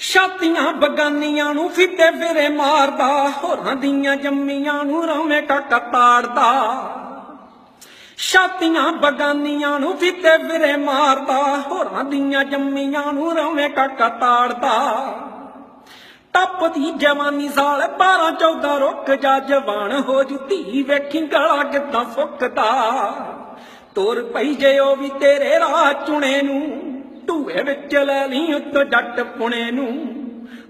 ਛਾਤੀਆਂ ਬਗਾਨੀਆਂ ਨੂੰ ਫਿੱਟੇ ਫਿਰੇ ਮਾਰਦਾ, ਹੋਰਾਂ ਦੀਆਂ ਜੰਮੀਆਂ ਨੂੰ ਰਵੇਂ ਕਾਕਾ ਤਾੜਦਾ। ਛਾਤੀਆਂ ਬਗਾਨੀਆਂ ਨੂੰ ਫਿੱਟੇ ਫਿਰੇ ਮਾਰਦਾ, ਹੋਰਾਂ ਦੀਆਂ ਜੰਮੀਆਂ ਨੂੰ ਰਵੇਂ ਕਾਕਾ ਤਾੜਦਾ। ਟੱਪਦੀ ਜਵਾਨੀ ਸਾਲ 12 14 ਰੁੱਕ ਜਾ, ਜਵਾਨ ਹੋ ਜੂ ਧੀ ਵੇਖੀ ਗਲਾ ਕਿੱਦਾਂ ਫੁੱਕਦਾ। ਤੋਰ ਪਈ ਜੇ ਉਹ ਵੀ ਤੇਰੇ ਰਾਹ ਚੁਣੇ ਨੂੰ। ਢੂਏ ਵਿੱਚ ਲੈ ਲਈ ਉੱਤੋਂ ਜੱਟ ਪੁਣੇ ਨੂੰ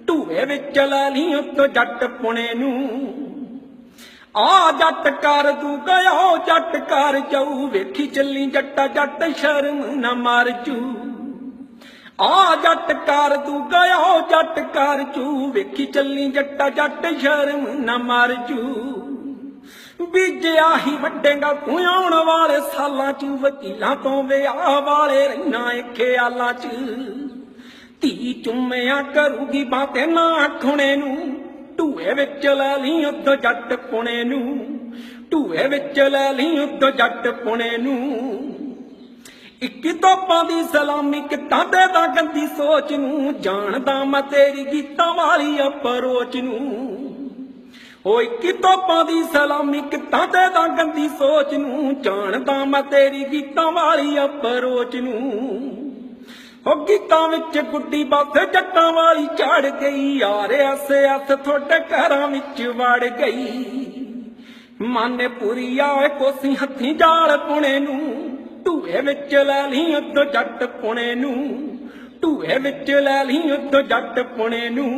ਢੂਏ ਵਿੱਚ ਲੈ ਲਈ ਉੱਤੋਂ ਜੱਟ ਪੁਣੇ ਨੂੰ। ਆ ਜੱਟ ਕਰ ਤੂੰ ਗਿਆ ਜੱਟ ਕਰ ਜਾਊ, ਵੇਖੀ ਚੱਲੀ ਜੱਟਾ, ਜੱਟ ਸ਼ਰਮ ਨਾ ਮਾਰ ਜੂ। ਆ ਜੱਟ ਕਰ ਤੂੰ ਗਿਆ ਜੱਟ ਕਰ ਜੂ, ਵੇਖੀ ਚੱਲੀ ਜੱਟਾ, ਜੱਟ ਸ਼ਰਮ ਨਾ ਮਾਰ ਜੂ। ਬੀਜਿਆ ਹੀ ਵੱਡੇਗਾ, ਤੂੰ ਆਉਣ ਵਾਲੇ ਸਾਲਾਂ ਚ ਵਕੀਲਾਂ ਤੋਂ ਵਿਆਹ ਵਾਲੇ ਰਹਿਣਾ ਏ ਖਿਆਲਾਂ ਚ। ਧੀ ਚੁੰਮਿਆ ਕਰੂਗੀ ਬਾਤੇ ਨਾ ਖੁਣੇ ਨੂੰ ਢੂਏ ਵਿੱਚ ਲੈ ਲਈ ਉੱਧ ਜੱਟ ਪੁਣੇ ਨੂੰ ਢੂਏ ਵਿੱਚ ਲੈ ਲਈ ਉੱਧ ਜੱਟ ਪੁਣੇ ਨੂੰ। ਇੱਕੀ ਤੋਪਾਂ ਦੀ ਸਲਾਮੀ ਕਿੱਦਾਂ ਦੇ ਦਾ ਗੰਦੀ ਸੋਚ ਨੂੰ, ਜਾਣਦਾ ਮੈਂ ਤੇਰੀ ਗੀਤਾਂ ਵਾਲੀ ਅਪਰੋਚ ਨੂੰ। ਓ ਇੱਕੀ ਤੋਪਾਂ ਦੀ ਸਲਾਮੀ ਕਿੱਦਾਂ ਤੇ ਦਾ ਗੰਦੀ ਸੋਚ ਨੂੰ? ਜਾਣਦਾ ਮੈਂ ਤੇਰੀ ਗੀਤਾਂ ਵਾਲੀ ਅਪਰੋਚ ਨੂੰ। ਓ ਗੀਤਾਂ ਵਿੱਚ ਗੁੱਡੀ ਬਾਥੇ ਜੱਟਾਂ ਵਾਲੀ ਚੜ ਗਈ, ਯਾਰ ਐਸ ਐਸ ਤੁਹਾਡੇ ਘਰਾਂ ਵਿੱਚ ਵੜ ਗਈ। ਮਾਨੇ ਪੁਰੀਆ ਓਏ ਕੋਸੀ ਹੱਥੀ ਜਾਲ ਪੁਣੇ ਨੂੰ ਢੂਏ ਵਿੱਚ ਲੈ ਲਈ ਉੱਧ ਜੱਟ ਪੁਣੇ ਨੂੰ ਢੂਏ ਵਿੱਚ ਲੈ ਲਈ ਉੱਧ ਜੱਟ ਪੁਣੇ ਨੂੰ।